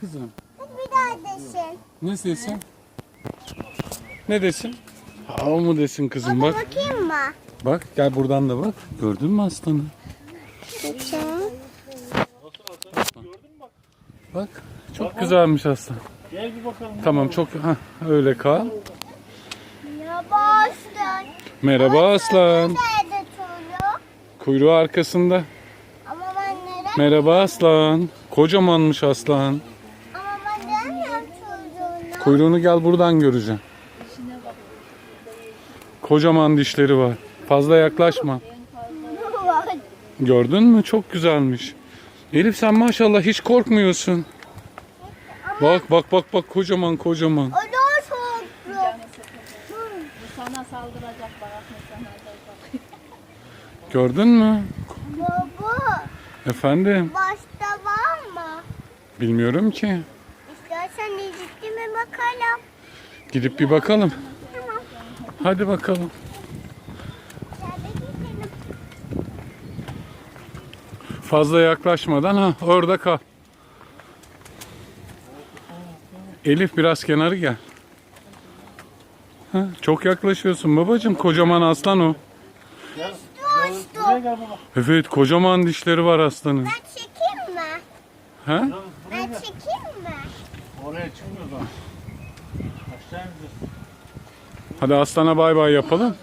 kızım. Bir daha desin. Ne desin? Ne desin? Ha, o mu desin kızım bak. Bakayım mı? Bak gel buradan da bak. Gördün mü aslanı? Bakayım. Bak çok güzelmiş aslan. Gel bir bakalım. Tamam çok ha öyle kal. Ya bastın. Merhaba aslan. Nerede çocuğu? Kuyruğu arkasında. Ama ben nereye? Merhaba aslan. Kocamanmış aslan. Kuyruğunu gel buradan göreceğim. Kocaman dişleri var. Fazla yaklaşma. Gördün mü? Çok güzelmiş. Elif sen maşallah hiç korkmuyorsun. Bak bak bak bak kocaman kocaman. Sana saldıracak bak. Gördün mü? Baba Efendim? başta var mı? Bilmiyorum ki. Mi bakalım? Gidip bir bakalım. Hadi bakalım. Fazla yaklaşmadan ha orada kal. Elif biraz kenarı gel. Ha, çok yaklaşıyorsun babacığım. Kocaman aslan o. Evet kocaman dişleri var aslanın. Ben çekeyim mi? Ha? Ben çekeyim mi? Oraya çıkmıyoruz ama. Hadi aslana bay bay yapalım.